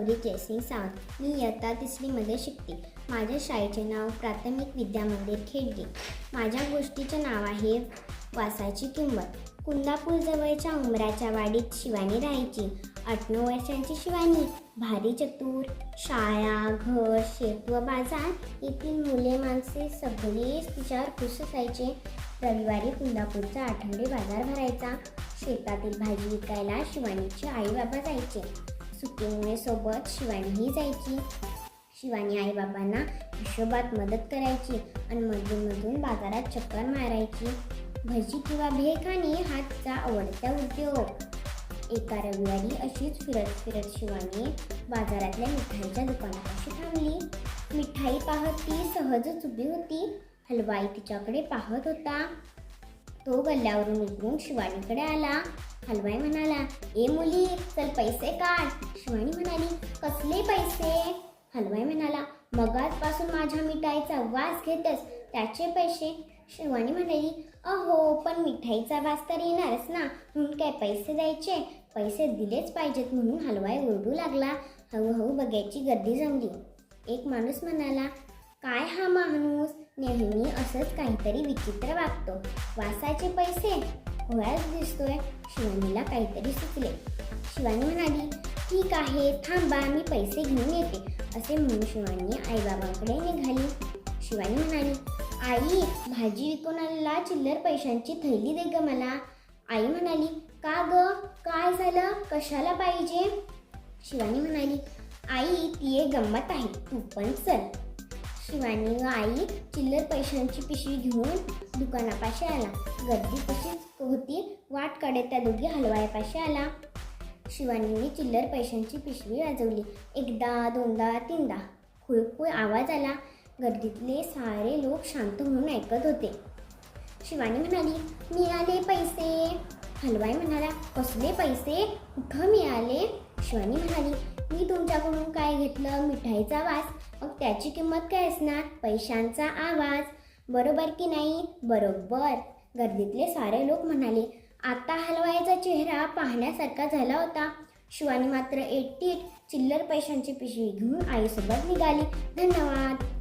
गौरी जयसिंग सावंत मी इयत्ता तिसरीमध्ये शिकते. माझ्या शाळेचे नाव प्राथमिक विद्या मंदिर खेडगे. माझ्या गोष्टीचे नाव आहे वासाची किंमत. कुंदापूरजवळच्या उमराच्या वाडीत शिवानी राहायची. आठ नऊ वर्षांची शिवानी. भारी चतुर शाळा घर शेत व बाजार. येथील मुले माणसे सगळेच तिच्यावर खुश असायचे. रविवारी कुंदापूरचा आठवडे बाजार भरायचा. शेतातील भाजी विकायला शिवानीचे आई बाबा जायचे. सुट्टीमुळे सोबत शिवानीही जायची. शिवानी आईबाबांना हिशोबात मदत करायची आणि मधून बाजारात चक्कर मारायची. भजी किंवा भेखानी हातचा आवडता उद्योग. एका रविवारी अशीच फिरत फिरत शिवानी बाजारातल्या मिठाईच्या दुकानापाशी थांबली. मिठाई पाहत ती सहजच उभी होती. हलवाई तिच्याकडे पाहत होता. तो गल्ल्यावरून उतरून शिवानीकडे आला. हलवाई म्हणाला ए मुली चल पैसे काढ. शिवानी म्हणाली कसले पैसे? हलवाई म्हणाला मगाचपासून माझ्या मिठाईचा वास घेतस त्याचे पैसे. शिवानी म्हणाली अहो पण मिठाईचा वास तर येणारच ना म्हणून काय पैसे द्यायचे? पैसे दिलेच पाहिजेत म्हणून हलवाई ओरडू लागला. हळूहळू बघायची गर्दी जमली. एक माणूस म्हणाला काय हा माणूस? नेहमी असंच काहीतरी विचित्र वागतो. वासाचे पैसे? होळ्याच दिसतोय. शिवानीला काहीतरी सुचले. शिवानी म्हणाली ठीक आहे थांबा मी पैसे घेऊन येते असे म्हणून शिवानी आईबाबांकडे निघाली. शिवानी म्हणाली आई भाजी विकून चिल्लर पैशांची थैली दे ग मला. आई म्हणाली का ग? काय झालं? कशाला पाहिजे? शिवानी म्हणाली आई ती एक गंमत आहे. तू पण चल. शिवानी व आई चिल्लर पैशांची पिशवी घेऊन दुकानापाशी आला. गर्दी तशीच होती? वाट काढत त्या दोघी हलवायापाशी आला. शिवानीने चिल्लर पैशांची पिशवी वाजवली. एकदा दोनदा तीनदा. खुळखुळ आवाज आला. गर्दीतले सारे लोक शांत म्हणून ऐकत होते. शिवानी म्हणाली मिळाले पैसे. हलवाई म्हणाला कसले पैसे? कुठं मिळाले? शिवानी म्हणाली मी तुमच्याकडून काय घेतलं? मिठाईचा वास. मग त्याची किंमत काय असणार? पैशांचा आवाज. बरोबर की नाही? बरोबर. गर्दीतले सारे लोक म्हणाले आता हलवायचा चेहरा पाहण्यासारखा झाला होता. शिवानी मात्र एकटीट चिल्लर पैशांची पिशवी घेऊन आईसोबत निघाली. धन्यवाद.